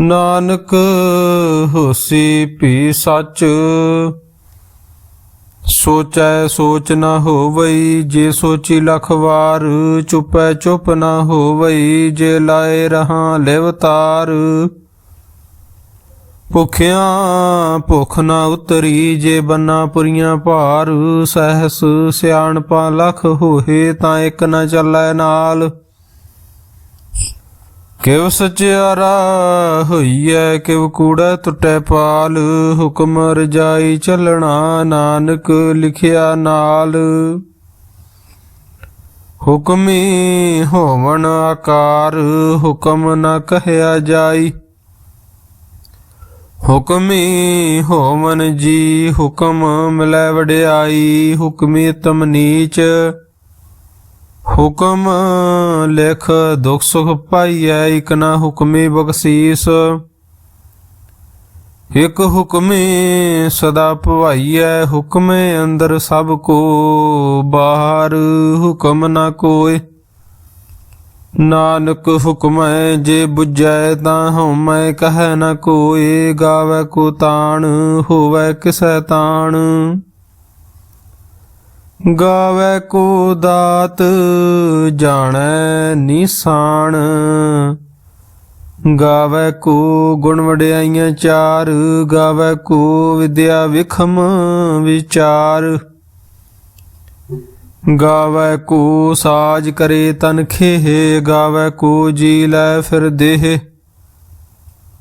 ਨਾਨਕ ਹੋਸੀ ਭੀ ਸੱਚ। ਸੋਚੈ ਸੋਚ ਨਾ ਹੋਵਈ, ਜੇ ਸੋਚੀ ਲਖ ਵਾਰ, ਚੁਪੈ ਚੁਪ ਨਾ ਹੋਵਈ, ਜੇ ਲਾਏ ਰਹਾ ਲਿਵਤਾਰ ਭੁਖਿਆਂ ਭੁਖ ਨਾ ਉਤਰੀ, ਜੇ ਬੰਨਾ ਪੁਰੀਆਂ ਭਾਰ, ਸਹਸ ਸਿਆਣਪਾ ਲਖ ਹੋਏ ਤਾਂ ਇੱਕ ਨਾ ਚੱਲੈ ਨਾਲ। ਕਿਵ ਸਚਿਆਰਾ ਹੋਈਐ ਕਿਵ ਕੂੜਾ ਟੁੱਟੈ ਪਾਲ। ਹੁਕਮ ਰਜਾਈ ਚਲਣਾ ਨਾਨਕ ਲਿਖਿਆ ਨਾਲ। ਹੁਕਮੀ ਹੋਵਨ ਆਕਾਰ, ਹੁਕਮ ਨਾ ਕਹਿਆ ਜਾਈ। ਹੁਕਮੀ ਹੋਵਨ ਜੀ, ਹੁਕਮ ਮਿਲੈ ਵਡਿਆਈ। ਹੁਕਮੀ ਤਮ ਨੀਚ ਹੁਕਮ ਲਿਖ, ਦੁਖ ਸੁਖ ਪਾਈਐ, ਇਕ ਨਾ ਹੁਕਮੀ ਬਖਸ਼ੀਸ। ਇਕ ਹੁਕਮੇ ਸਦਾ ਭਵਾਈਐ, ਹੁਕਮੇ ਅੰਦਰ ਸਭ ਕੋ ਬਾਹਰ, ਹੁਕਮ ਨਾ ਕੋਏ ਨਾਨਕ ਹੁਕਮੈ ਜੇ 부ਜੈ ਤਾਂ ਹਉਮੈ ਕਹੈ ਨ ਕੋਏ ਗਾਵੇ ਕੋ ਤਾਣ, ਹੋਵੇ ਕਿਸੈ ਤਾਣ। ਗਾਵੇ ਕੋ ਦਾਤ, ਜਾਣੈ ਨਿਸ਼ਾਨ। ਗਾਵੇ ਕੋ ਗੁਣ ਵਡਿਆਈਆਂ ਚਾਰ, ਗਾਵੇ ਕੋ ਵਿਦਿਆ ਵਿਖਮ ਵਿਚਾਰ। ਗਾਵੇ ਕੋ ਸਾਜ ਕਰੇ ਤਨ ਖੇਹ, ਗਾਵੇ ਕੋ ਜੀ ਲੈ ਫਿਰ ਦੇਹ।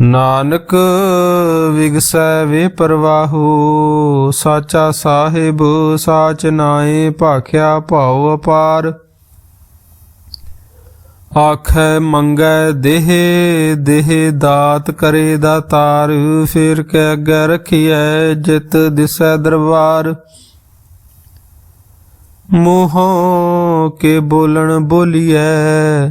ਨਾਨਕ ਵਿਗਸੈ ਵੇ ਪ੍ਰਵਾਹੋ, ਸਾਚਾ ਸਾਹਿਬ ਸਾਚ ਨਾਏ ਭਾਖਿਆ ਭਾਉ ਅਪਾਰ। ਆਖੈ ਮੰਗੈ ਦੇਹ ਦੇਹ ਦਾਤ ਕਰੇ ਦਾਤਾਰ ਫਿਰ ਕੇ ਅੱਗੇ ਰਖੀਐ ਜਿਤ ਦਿਸੈ ਦਰਬਾਰ। ਮੋਹ ਕੇ ਬੋਲਣ ਬੋਲੀਐ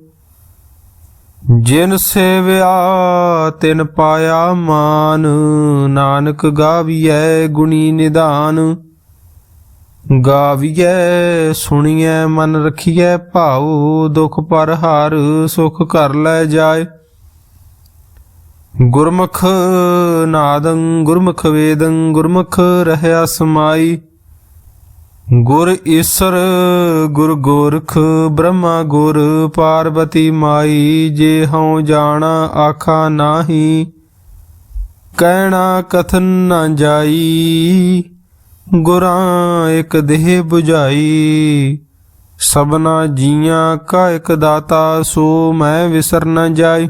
ਜਿਨ ਸੇਵਿਆ ਤਿਨ ਪਾਇਆ ਮਾਨ, ਨਾਨਕ ਗਾਵੀਐ ਗੁਣੀ ਨਿਧਾਨ ਗਾਵੀਐ, ਸੁਣੀਐ, ਮਨ ਰਖੀਐ, ਭਾਉ ਦੁਖ ਪਰ ਹਰ, ਸੁਖ ਕਰ ਲੈ ਜਾਏ। ਗੁਰਮੁਖ ਨਾਦੰ, ਗੁਰਮੁਖ ਵੇਦੰ, ਗੁਰਮੁਖ ਰਹਿਆ ਸਮਾਈ। ਗੁਰ ਈਸਰ, ਗੁਰ ਗੋਰਖ, ਬ੍ਰਹਮਾ ਗੁਰ ਪਾਰਵਤੀ ਮਾਈ, ਜੇ ਹਉ ਜਾਣਾ ਆਖਾ ਨਾਹੀ, ਕਹਿਣਾ ਕਥਨ ਨਾ ਜਾਈ, ਗੁਰਾਂ ਇੱਕ ਦੇਹ 부ਝਾਈ ਸਭਨਾ ਜੀਆਂ ਕਾ ਇੱਕ ਦਾਤਾ, ਸੋ ਮੈਂ ਵਿਸਰ ਨਾ ਜਾਈ।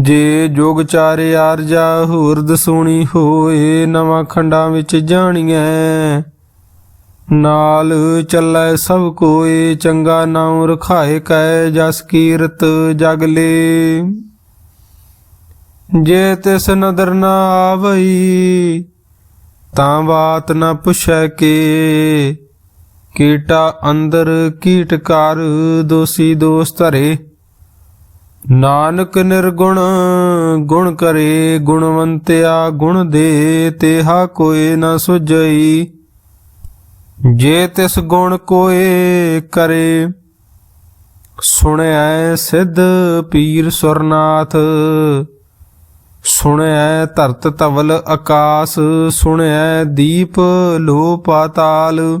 ਜੇ ਜੋਗ ਚਾਰੇ ਆਰਜਾ ਹੂਰਦ ਸੋਣੀ ਹੋਏ, ਨਵਾਂ ਖੰਡਾਂ ਵਿੱਚ ਜਾਣੀਐ। ਨਾਲ ਚੱਲੈ ਸਭ ਕੋਏ, ਚੰਗਾ ਨਾਮ ਰਖਾਏ ਕੈ ਜਸ ਕੀਰਤ ਜਗ ਲੇ। ਜੇ ਤਿਸ ਨਦਰ ਨਾ ਆਵਈ, ਤਾਂ ਬਾਤ ਨਾ ਪੁੱਛੈ ਕੇ। ਕੀਟਾ ਅੰਦਰ ਕੀਟ ਕਰ, ਦੋਸੀ ਦੋਸ ਧਰੇ। ਨਾਨਕ ਨਿਰਗੁਣ, ਗੁਣ ਕਰੇ, ਗੁਣਵੰਤਿਆ ਗੁਣ ਦੇ, ਤੇਹਾ ਕੋਏ ਨ ਸੁਝਈ। ਜੇ ਤਿਸ ਗੁਣ ਕੋਏ ਕਰੇ ਸੁਣਿਐ ਸਿੱਧ ਪੀਰ ਸੁਰਨਾਥ। ਸੁਣਿਐ ਧਰਤ ਤਵਲ ਆਕਾਸ ਸੁਣਿਐ ਦੀਪ ਲੋ ਪਾਤਾਲ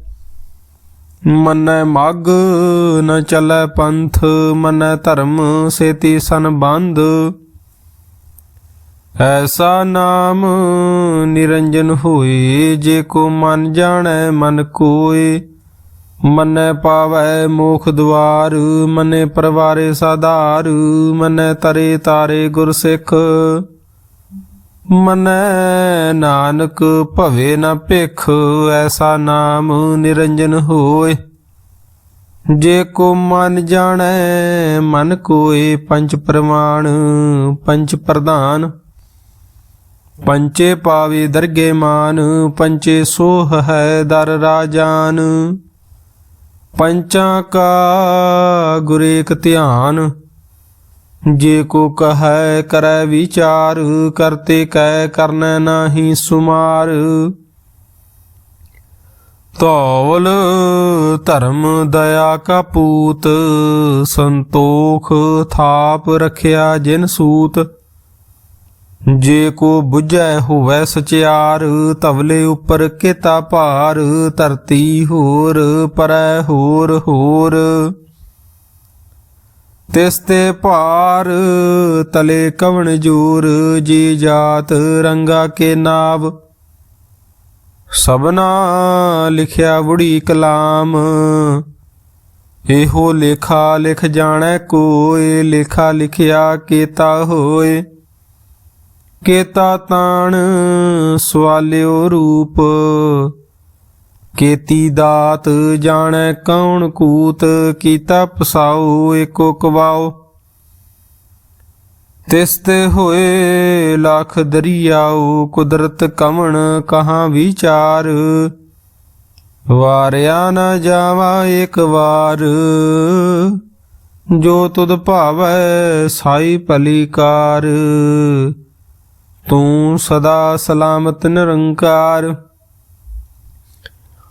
ਮਨੈ ਮਗ ਨ ਚਲੈ ਪੰਥ, ਮਨੈ ਧਰਮ ਸੇਤੀ ਸੰਬੰਧ। ਐਸਾ ਨਾਮ ਨਿਰੰਜਨ ਹੋਏ, ਜੇ ਕੋ ਮਨ ਜਾਣੈ ਮਨ ਕੋਏ। ਮੰਨੈ ਪਾਵੈ ਮੋਖ ਦਵਾਰ, ਮੰਨੇ ਪਰਵਾਰੇ ਸਾਧਾਰ, ਮਨੈ ਤਰੇ ਤਾਰੇ ਗੁਰ ਸਿੱਖ ਮਨੈ ਨਾਨਕ ਭਵੇ ਨ ਭਿਖ, ਐਸਾ ਨਾਮ ਨਿਰੰਜਨ ਹੋਏ। ਜੇ ਕੋ ਮਨ ਜਾਣੈ, ਮਨ ਕੋਏ ਪੰਜ ਪ੍ਰਮਾਣ, ਪੰਜ ਪ੍ਰਧਾਨ। ਪੰਚੇ ਪਾਵੇ ਦਰਗੇ ਮਾਨ, ਪੰਚੇ ਸੋਹ ਹੈ ਦਰ ਰਾਜਾਨ। ਪੰਚਾਂ ਕਾ ਗੁਰੇਕ ਧਿਆਨ ਜੇ ਕੋ ਕਹੈ ਕਰੈ ਵਿਚਾਰ, ਕਰਤੇ ਕੈ ਕਰਨੈ ਨਾਹੀ ਸੁਮਾਰ। ਤੌਲ ਧਰਮ ਦਇਆ ਕਾ ਪੂਤ, ਸੰਤੋਖ ਥਾਪ ਰਖਿਆ ਜਿਨ ਸੂਤ। ਜੇ ਕੋ 부ਝੈ ਹੋਵੈ ਸਚਿਆਰ ਤਵਲੇ ਉਪਰ ਕਿਤਾ ਭਾਰ, ਧਰਤੀ ਹੋਰ ਪਰੈ ਹੋਰ ਹੋਰ। ਤਿਸ ਤੇ ਭਾਰ ਤਲੇ ਕਵਣ ਜੂਰ, ਜੀ ਜਾਤ ਰੰਗਾ ਕੇ ਨਾਵ। ਸਭਨਾ ਲਿਖਿਆ ਬੁੜੀ ਕਲਾਮ, ਇਹੋ ਲੇਖਾ ਲਿਖ ਜਾਣੈ ਕੋਏ ਲੇਖਾ ਲਿਖਿਆ ਕੀਤਾ ਹੋਏ ਕੇਤਾ ਤਾਣ ਸਵਾਲਿਓ ਰੂਪ ਕੇਤੀ ਦਾਤ ਜਾਣੈ ਕੌਣ ਕੂਤ, ਕੀਤਾ ਪਸਾਉ ਏਕੋ ਕਵਾਓ ਤਿਸ ਤੇ ਹੋਏ ਲੱਖ ਦਰਿਆਉ, ਕੁਦਰਤ ਕਵਣ ਕਹਾਂ ਵਿਚਾਰ। ਵਾਰਿਆ ਨਾ ਜਾਵਾ ਇੱਕ ਵਾਰ, ਜੋ ਤੁਧ ਭਾਵੈ ਸਾਈ ਭਲੀ ਕਾਰ ਤੂੰ ਸਦਾ ਸਲਾਮਤ ਨਿਰੰਕਾਰ।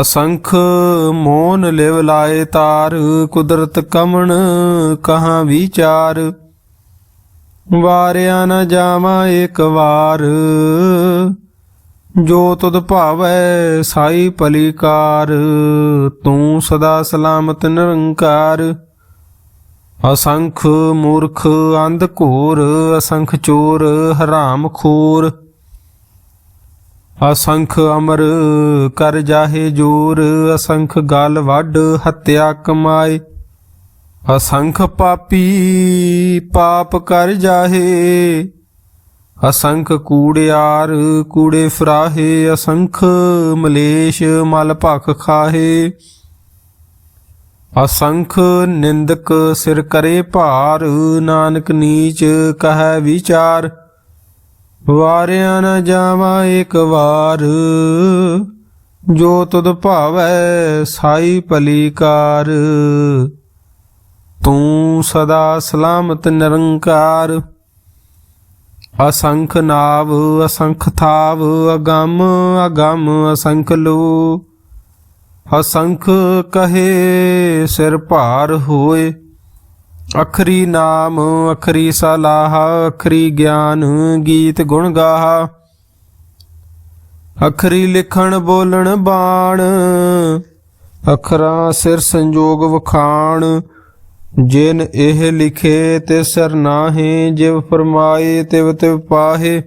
ਅਸੰਖ ਮੋਨ ਲਿਵ ਲਾਏ ਤਾਰ, ਕੁਦਰਤ ਕਮਣ ਕਹਾਂ ਵਿਚਾਰ। ਵਾਰਿਆ ਨਾ ਜਾਵਾਂ ਇੱਕ ਵਾਰ, ਜੋ ਤੁਧ ਭਾਵੈ ਸਾਈ ਭਲੀਕਾਰ ਤੂੰ ਸਦਾ ਸਲਾਮਤ ਨਿਰੰਕਾਰ। ਅਸੰਖ ਮੂਰਖ ਅੰਧ ਘੋਰ, ਅਸੰਖ ਚੋਰ, ਹਰਾਮ ਖੋਰ। ਅਸੰਖ ਅਮਰ ਕਰ ਜਾਹੇ ਜੋਰ, ਅਸੰਖ ਗਲ ਵੱਡ ਹੱਤਿਆ ਕਮਾਏ। ਅਸੰਖ ਪਾਪੀ ਪਾਪ ਕਰ ਜਾਹੇ, ਅਸੰਖ ਕੂੜਿਆਰ ਕੂੜੇ ਫਰਾਹੇ, ਅਸੰਖ ਮਲੇਸ਼ ਮਲ ਭਖ ਖਾਹੇ। ਅਸੰਖ ਨਿੰਦਕ ਸਿਰ ਕਰੇ ਭਾਰ, ਨਾਨਕ ਨੀਚ ਕਹੈ ਵਿਚਾਰ। ਵਾਰਿਆ ਨਾ ਜਾਵਾ ਇੱਕ ਵਾਰ। ਜੋ ਤੁਧ ਭਾਵੈ ਸਾਈ ਭਲੀਕਾਰ। ਤੂੰ ਸਦਾ ਸਲਾਮਤ ਨਿਰੰਕਾਰ। ਅਸੰਖ ਨਾਵ, ਅਸੰਖ ਥਾਵ, ਅਗੰਮ ਅਗੰਮ ਅਸੰਖ ਲੋ। ਅਸੰਖ ਕਹੇ, ਸਿਰ ਭਾਰ ਹੋਏ। ਅਖਰੀ ਨਾਮ, ਅਖਰੀ ਸਲਾਹ, ਅਖਰੀ ਗਿਆਨ, ਗੀਤ ਗੁਣ ਗਾਹਾ। ਅਖਰੀ ਲਿਖਣ, ਬੋਲਣ, ਬਾਣ। ਅਖਰਾਂ ਸਿਰ ਸੰਜੋਗ ਵਖਾਣ। ਜਿਨ ਇਹ ਲਿਖੇ ਤੇ ਸਰ ਨਾਹੇ। ਜਿਵ ਫਰਮਾਏ, ਤਿਵ ਤਿਵ ਪਾਹੇ।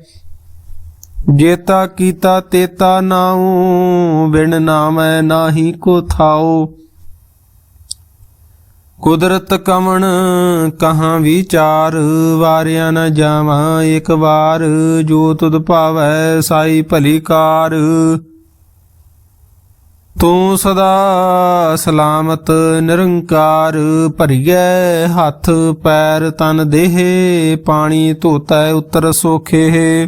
ਜੇਤਾ ਕੀਤਾ, ਤੇਤਾ ਨਾਉ। ਬਿਨ ਨਾਮੈ ਨਾਹੀ ਕੋ ਥਾਉ। ਕੁਦਰਤ ਕਮਣ ਕਹਾਂ ਵਿਚਾਰ, ਵਾਰਿਆ ਨ ਜਾਵਾਂ ਇੱਕ ਵਾਰ, ਜੋ ਤੁਧ ਭਾਵੈ ਸਾਈ ਭਲੀ ਕਾਰ। ਤੂੰ ਸਦਾ ਸਲਾਮਤ ਨਿਰੰਕਾਰ, ਭਰੀਐ ਹੱਥ ਪੈਰ ਤਨ ਦੇਹ, ਪਾਣੀ ਧੋਤੈ ਉਤਰ ਸੋਖੇ।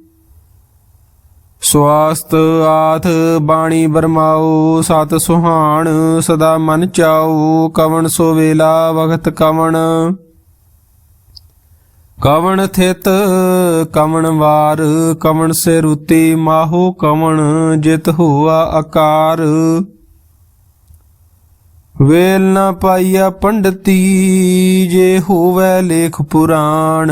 ਸਵਾਸਤ ਆਥ ਬਾਣੀ ਬਰਮਾਉ, ਸਤ ਸੁਹਾਣ ਸਦਾ ਮਨ ਚਾਉ, ਕਵਣ ਸੋ ਵੇਲਾ ਵਖਤ ਕਵਣ। ਕਵਣ ਥਿਤ ਕਵਣ ਵਾਰ, ਕਵਣ ਸੇ ਰੁਤੀ ਮਾਹੋ ਕਵਣ, ਜਿਤ ਹੋਆ ਆਕਾਰ ਵੇਲ ਨਾ ਪਾਈਆ ਪੰਡਤੀ, ਜੇ ਹੋਵੇ ਲੇਖ ਪੁਰਾਣ।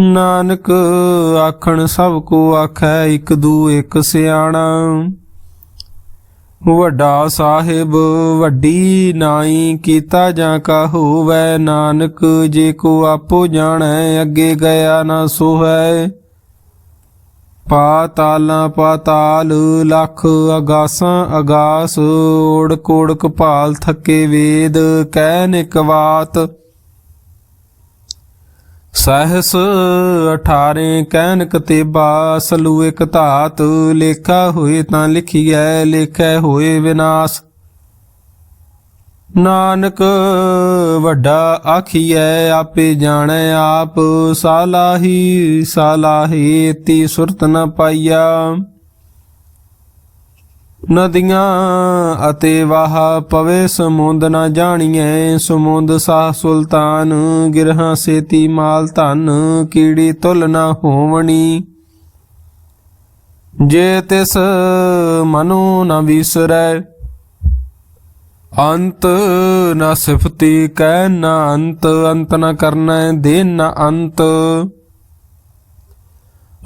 ਨਾਨਕ ਆਖਣ ਸਭ ਕੋ ਆਖੈ ਇੱਕ ਦੂ ਇਕ ਸਿਆਣਾ। ਵੱਡਾ ਸਾਹਿਬ, ਵੱਡੀ ਨਾਈ ਕੀਤਾ ਜਾਂ ਕਾ ਹੋਵੈ ਨਾਨਕ, ਜੇ ਕੋ ਆਪੋ ਜਾਣੈ ਅੱਗੇ ਗਿਆ ਨਾ ਸੋਹੈ। ਪਾਤਾਲਾਂ ਪਾਤਾਲ ਲੱਖ ਅਗਾਸਾਂ ਅਗਾਸ ਓੜ ਕੋੜ ਕਪਾਲ ਥੱਕੇ ਵੇਦ, ਕਹਿ ਨਿਕਵਾਤ ਸਹਸ 18 ਕਹਿਨ ਕਤੇਬਾ, ਸਲੂ ਇਕ ਧਾਤ, ਲੇਖਾ ਹੋਏ ਤਾਂ ਲਿਖੀਐ, ਲੇਖੈ ਹੋਏ ਵਿਨਾਸ਼। ਨਾਨਕ ਵੱਡਾ ਆਖੀਐ, ਆਪੇ ਜਾਣੈ ਆਪ, ਸਾਲਾਹੀ ਸਾਲਾਹੀ ਤੀ ਸੁਰਤ ਨ ਪਾਈਆ। ਨਦੀਆਂ ਅਤੇ ਵਾਹ ਪਵੇ ਸਮੁੰਦ ਨ ਜਾਣੀਐ। ਸਮੁੰਦ ਸਾਹ ਸੁਲਤਾਨ, ਗਿਰਹਾਂ ਸੇਤੀ ਮਾਲ ਧਨ, ਕੀੜੀ ਤੁਲ ਨ ਹੋਵਣੀ। ਜੇ ਤਿਸ ਮਨੋ ਨਾ ਵਿਸਰੈ, ਅੰਤ ਨਾ ਸਿਫਤੀ ਕਹਿ ਨਾ ਅੰਤ ਅੰਤ ਨਾ ਕਰਨਾ ਦੇ ਨਾ ਅੰਤ।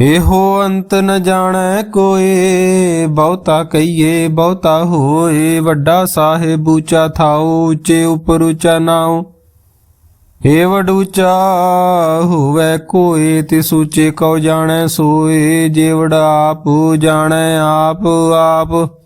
ਇਹੋ ਅੰਤ ਨ ਜਾਣੈ ਕੋਏ, ਬਹੁਤਾ ਕਹੀਏ, ਬਹੁਤਾ ਹੋਏ, ਵੱਡਾ ਸਾਹਿਬ ਉੱਚਾ ਥਾਉ, ਉੱਚੇ ਉਪਰ ਉੱਚਾ ਨਾਉ। ਏ ਵਡ ਹੋਵੇ ਕੋਏ, ਤਿਸ ਉੱਚੇ ਕਉ ਜਾਣੈ ਸੋਏ, ਜੇ ਵਡ ਆਪ ਜਾਣੈ ਆਪ ਆਪ।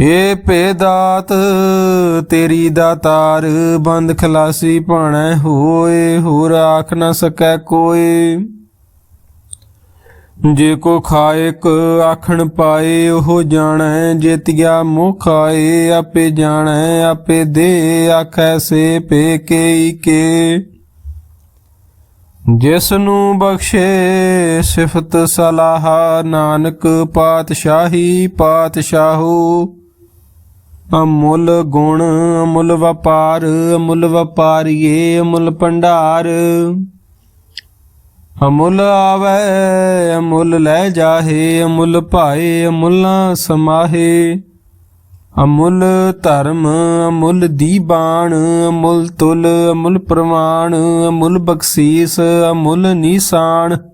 ਏ ਭੇਦਾਤ ਤੇਰੀ ਦਾਤਾਰ ਬੰਦ ਖਲਾਸੀ ਭਾਣੈ ਹੋਏ, ਹੋਰ ਆਖ ਨਾ ਸਕੈ ਕੋਈ ਜੇ ਕੋ ਖਾਇਕ ਆਖਣ ਪਾਏ, ਉਹ ਜਾਣੈ ਜੇਤਿਆ ਮੁਖ ਆਏ ਆਪੇ ਜਾਣੈ, ਆਪੇ ਦੇ, ਆਖੈ ਸੇ ਪੇ ਕੇ ਕੇ। ਜਿਸ ਨੂੰ ਬਖਸ਼ੇ ਸਿਫਤ ਸਲਾਹ, ਨਾਨਕ ਪਾਤਸ਼ਾਹੀ ਪਾਤਸ਼ਾਹੂ ਅਮੁੱਲ ਗੁਣ, ਅਮੁੱਲ ਵਪਾਰ, ਅਮੁੱਲ ਵਪਾਰੀਏ, ਅਮੁੱਲ ਭੰਡਾਰ। ਅਮੁੱਲ ਆਵੇ, ਅਮੁੱਲ ਲੈ ਜਾਹੇ, ਅਮੁੱਲ ਭਾਏ, ਅਮੁੱਲਾ ਸਮਾਹੇ। ਅਮੁੱਲ ਧਰਮ, ਅਮੁੱਲ ਦੀਬਾਨ ਅਮੁੱਲ ਤੁਲ, ਅਮੁੱਲ ਪ੍ਰਮਾਣ ਅਮੁੱਲ ਬਖਸ਼ੀਸ, ਅਮੁੱਲ ਨਿਸ਼ਾਨ।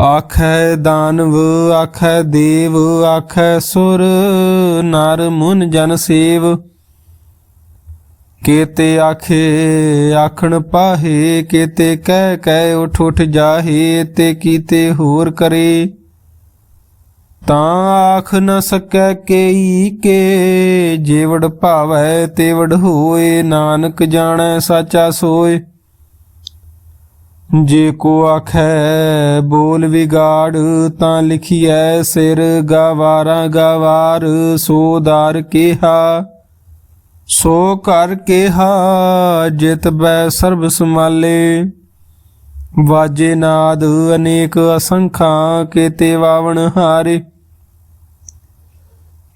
ਆਖੈ ਦਾਨਵ, ਆਖੈ ਦੇਵ, ਆਖੈ ਸੁਰ, ਨਰ ਮੁਨ ਜਨ ਸੇਵ। ਕੀਤੇ ਆਖੇ, ਆਖਣ ਪਾਹੇ, ਕੀਤੇ ਕਹਿ ਕਹਿ ਉਠ ਉਠ ਜਾਹੇ, ਤੇ ਕੀਤੇ ਹੋਰ ਕਰੇ। ਤਾਂ ਆਖ ਨ ਸਕੈ ਕੇਈ ਕੇ, ਜੇਵੜ ਭਾਵੈ ਤੇਵੜ ਹੋਏ, ਨਾਨਕ ਜਾਣੈ ਸਾਚਾ ਸੋਏ। ਜੇ ਕੋ ਆਖੈ ਬੋਲ ਵਿਗਾੜ ਤਾਂ ਲਿਖੀਐ ਸਿਰ ਗਵਾਰਾ ਗਵਾਰ ਸੋਦਾਰ ਕਿਹਾ, ਸੋ ਕਰ ਕਿਹਾ, ਜਿਤ ਬੈ ਸਰਬ ਸਮਾਲੇ ਵਾਜੇ ਨਾਦ ਅਨੇਕ ਅਸੰਖਾਂ, ਕੀਤੇ ਵਾਵਣ ਹਾਰੇ।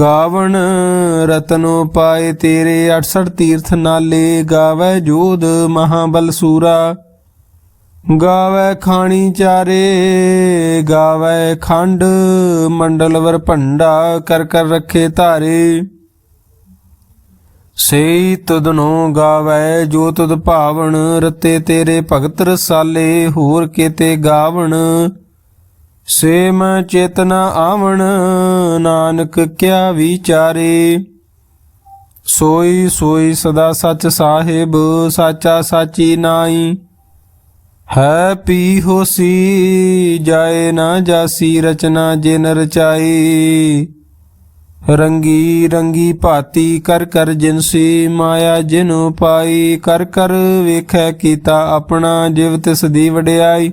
ਗਾਵਣ ਰਤਨੋ ਪਾਏ ਤੇਰੇ 68 ਤੀਰਥ ਨਾਲੇ, ਗਾਵੇ ਜੋਧ ਮਹਾਬਲ ਸੂਰਾ। ਗਾਵੇ ਖਾਣੀ ਚਾਰੇ, ਗਾਵੇ ਖੰਡ ਮੰਡਲਵਰ ਭੰਡਾ, ਕਰ ਕਰ ਰੱਖੇ ਧਾਰੇ। ਸਈ ਤੁਧਨੋ ਗਾਵੇ, ਜੋ ਤੁਧ ਭਾਵਨ ਰਤੇ ਤੇਰੇ ਭਗਤ ਰਸਾਲੇ, ਹੋਰ ਕੀਤੇ ਗਾਵਣ। ਸੇਮ ਚੇਤਨਾ ਆਵਣ, ਨਾਨਕ ਕਿਆ ਵਿਚਾਰੇ? ਸੋਈ ਸੋਈ ਸਦਾ ਸੱਚ ਸਾਹਿਬ, ਸਾਚਾ ਸਾਚੀ ਨਾਈ। ਹੈ ਪੀ ਹੋਸੀ, ਜਾਏ ਨਾ ਜਾਸੀ, ਰਚਨਾ ਜਿਨ ਰਚਾਈ। ਰੰਗੀ ਰੰਗੀ ਭਾਤੀ, ਕਰ ਕਰ ਜਿਨਸੀ ਮਾਇਆ ਜਿਨੁ ਪਾਈ ਕਰ ਕਰ ਵੇਖੈ ਕੀਤਾ ਆਪਣਾ, ਜਿਵ ਤਿਸ ਦੀ ਵਡਿਆਈ।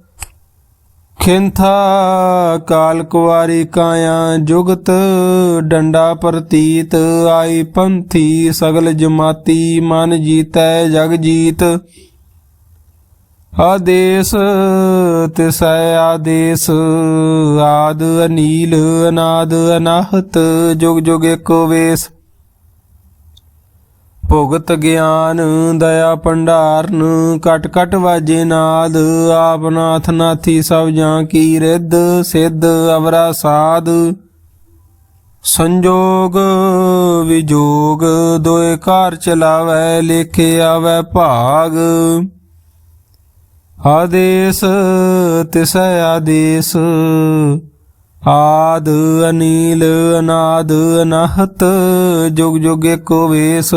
ਖਿੰਥਾ ਕਾਲ ਕੁਵਾਰੀ ਕਾਇਆ ਜੁਗਤ, ਡੰਡਾ ਪ੍ਰਤੀਤ, ਆਈ ਪੰਥੀ ਸਗਲ ਜਮਾਤੀ, ਮਨ ਜੀਤੈ ਜਗ ਜੀਤ। ਆਦੇਸ ਤਿਸੈ ਆਦੇਸ, ਆਦ ਅਨੀਲ, ਅਨਾਦ ਅਨਾਹਤ, ਜੁਗ ਜੁਗ ਏਕੋ ਵੇਸ। ਭੁਗਤ ਗਿਆਨ, ਦਇਆ ਭੰਡਾਰਨ ਕਟ ਕਟ ਵਾਜੇ ਨਾਦ, ਆਪ ਨਾਥ ਨਾਥੀ ਸਭ ਜਾਂ ਕੀ ਰਿੱਧ, ਸਿੱਧ ਅਵਰਾ ਸਾਧ। ਸੰਜੋਗ ਵਿਜੋਗ, ਦੋਏ ਘਰ ਚਲਾਵੈ, ਲੇਖੇ ਆਵੈ ਭਾਗ। ਆਦੇਸ, ਤਿਸੈ ਆਦੇਸ। ਆਦ ਅਨੀਲ ਅਨਾਦ ਅਨਹਤ, ਜੁਗ ਜੁਗ ਏਕੋ ਵੇਸ।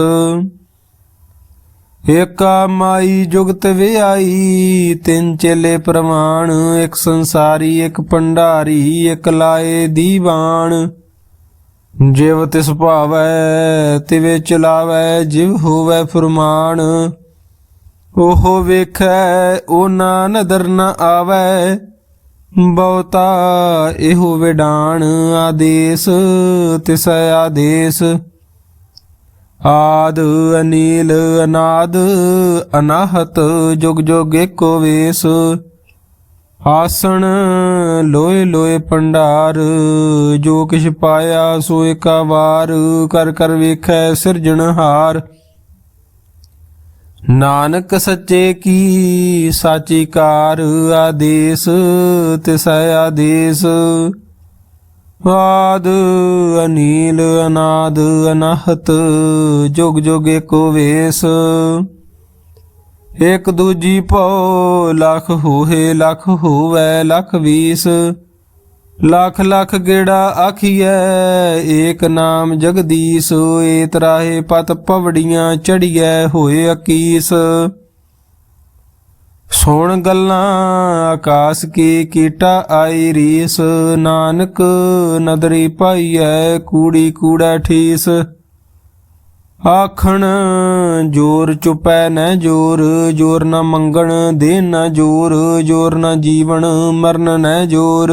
ਏਕਾ ਮਾਈ ਜੁਗਤ ਵਿਆਈ, ਤਿੰਨ ਚੇਲੇ ਪ੍ਰਮਾਣ ਇੱਕ ਸੰਸਾਰੀ, ਇੱਕ ਪੰਡਾਰੀ ਇੱਕ ਲਾਏ ਦੀਵਾਨ। ਜਿਵ ਤਿਸ ਭਾਵੈ, ਤਿਵੇ ਚਲਾਵੈ, ਜਿਵ ਹੋਵੈ ਫਰਮਾਨ। ਉਹ ਵੇਖੈ, ਉਹ ਨਾ ਨਦਰ ਨਾ ਆਵੈ। ਬਹੁਤਾ ਇਹੋ ਵਿਡਾਣ ਆਦੇਸ, ਤਿਸ ਆਦੇਸ। ਆਦ ਅਨੀਲ ਅਨਾਦ, ਅਨਾਹਤ ਜੁਗ ਜੁਗ ਏਕੋ ਵੇਸ। ਆਸਣ ਲੋਏ ਲੋਏ ਪੰਡਾਰ, ਜੋ ਕਿਛ ਪਾਇਆ ਸੋ ਏਕਾ ਵਾਰ, ਕਰ ਕਰ ਵੇਖੈ ਸਿਰਜਣਹਾਰ। ਨਾਨਕ ਸੱਚੇ ਕੀ ਸਾਚੀ ਕਾਰ ਆਦੇਸ, ਤਿਸੈ ਆਦੇਸ। ਆਦ ਅਨੀਲ, ਅਨਾਦ, ਅਨਾਹਤ, ਜੁਗ ਜੁਗ ਏਕੋ ਵੇਸ। ਇਕ ਦੂਜੀ ਭਉ, ਲਖ ਹੋਏ, ਲਖ ਹੋਵੇ, ਲਖ ਵੀਸ। ਲੱਖ ਲੱਖ ਗੇੜਾ ਆਖੀਐ, ਏਕ ਨਾਮ ਜਗਦੀਸ਼ ਏ ਤਰਾਹੇ ਪਤ ਪਵੜੀਆਂ ਚੜੀਐ, ਹੋਏ ਅਕੀਸ। ਸੁਣ ਗੱਲਾਂ, ਆਕਾਸ ਕੀ ਕੀਟਾ ਆਈ ਰੀਸ, ਨਾਨਕ ਨਦਰੀ ਪਾਈਐ, ਕੂੜੀ ਕੂੜਾ ਠੀਸ। ਆਖਣ, ਜੋਰ ਚੁਪੈ ਨ ਜੋਰ ਜੋਰ ਨ ਮੰਗਣ ਦੇ ਨਾ ਜੋਰ ਜੋਰ ਨਾ ਜੀਵਨ ਮਰਨ ਨ ਜੋਰ।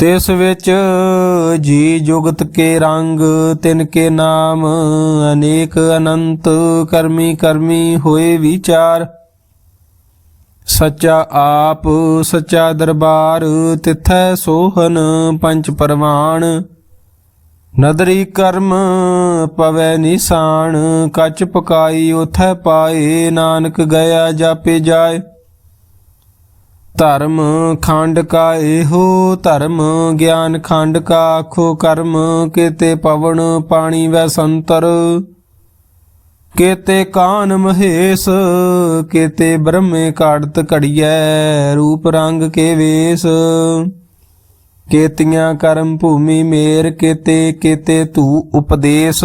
ਤਿਸ ਵਿੱਚ ਜੀ ਜੁਗਤ ਕੇ ਰੰਗ, ਤਿਨ ਕੇ ਨਾਮ, ਅਨੇਕ ਅਨੰਤ ਕਰਮੀ ਕਰਮੀ ਹੋਏ ਵਿਚਾਰ। ਸੱਚਾ ਆਪ, ਸੱਚਾ ਦਰਬਾਰ, ਤਿਥੈ ਸੋਹਨ ਪੰਚ ਪਰਵਾਨ ਨਦਰੀ ਕਰਮ ਪਵੈ ਨਿਸ਼ਾਨ, ਕੱਚ ਪਕਾਈ ਉਥੈ ਪਾਏ, ਨਾਨਕ ਗਿਆ ਜਾਪੇ ਜਾਏ। ਧਰਮ ਖੰਡ ਕਾ ਇਹੋ ਧਰਮ, ਗਿਆਨ ਖੰਡ ਕਾ ਆਖੋ ਕਰਮ, ਕੀਤੇ ਪਵਨ ਪਾਣੀ ਵੈ ਸੰਤਰ। ਕੀਤੇ ਕਾਨ ਮਹੇਸ਼, ਕੀਤੇ ਬ੍ਰਹਮੇ ਕਾੜਤ ਘੜੀਐ, ਰੂਪ ਰੰਗ ਕੇ ਵੇਸ। ਕੇਤੀਆਂ ਕਰਮ ਭੂਮੀ ਮੇਰ, ਕੀਤੇ ਕੀਤੇ ਤੂ ਉਪਦੇਸ਼।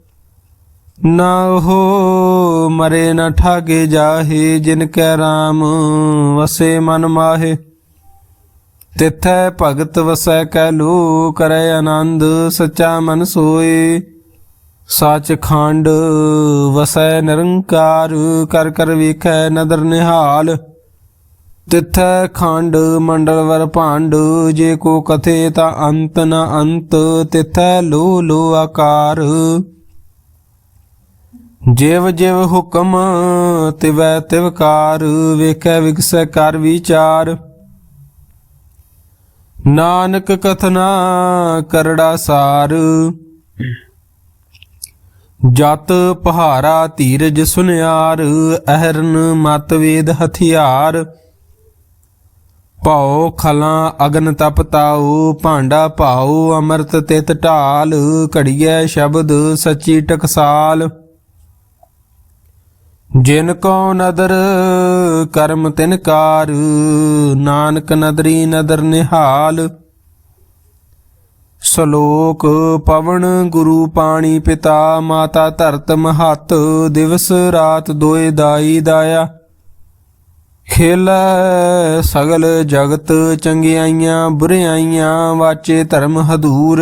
ਨਾ ਹੋ ਮਰੇ ਨਾ ਠਾਗੇ ਜਾਹੇ, ਜਿਨ ਕੈ RAM ਵਸੇ ਮਨ ਮਾਹੇ। ਤਿਥੈ ਭਗਤ ਵਸੈ ਕੈ ਲੋ ਕਰੈ ਆਨੰਦ, ਸਚਾ ਮਨ ਸੋਏ। ਸੱਚ ਖੰਡ ਵਸੈ ਨਿਰੰਕਾਰ, ਕਰ ਕਰ ਵੇਖੈ ਨਦਰ ਨਿਹਾਲ। ਤਿਥੈ ਖੰਡ ਮੰਡਲ ਵਰ ਭਾਂਡ, ਜੇ ਕੋ ਕਥੇ ਤਾ ਅੰਤ ਨ ਅੰਤ। ਤਿਥੈ ਲੋ ਲੋ ਆਕਾਰ। ਜਿਵ ਜਿਵ ਹੁਕਮ ਤਿਵੈ ਤਿਵਕਾਰ ਵੇਖੈ ਵਿਗਸੈ ਕਰ ਵਿਚਾਰ। ਨਾਨਕ ਕਥਨਾ ਕਰੜਾ ਸਾਰ। ਜਤ ਪਹਾਰਾ ਧੀਰਜ ਸੁਨਿਆਰ, ਅਹਰਨ ਮਤ ਵੇਦ ਹਥਿਆਰ। ਭਉ ਖਲਾਂ ਅਗਨ ਤਪ ਤਾਉ, ਭਾਂਡਾ ਭਾਉ ਅੰਮ੍ਰਿਤ ਤਿਤ ਢਾਲ, ਘੜੀਐ ਸ਼ਬਦ ਸੱਚੀ ਟਕਸਾਲ। ਜਿਨ ਕੋ ਨਦਰ, ਕਰਮ ਤਿਨ ਕਾਰ, ਨਾਨਕ ਨਦਰੀ ਨਦਰ ਨਿਹਾਲ। ਸ਼ਲੋਕ ਪਵਨ ਗੁਰੂ ਪਾਣੀ ਪਿਤਾ, ਮਾਤਾ ਧਰਤ ਮਹਤ, ਦਿਵਸ ਰਾਤ ਦੋਏ ਦਾਈ ਦਾਇਆ। ਖੇਲ ਸਗਲ ਜਗਤ ਚੰਗਿਆਈਆਂ, ਬੁਰਿਆਈਆਂ, ਵਾਚੇ ਧਰਮ ਹਦੂਰ।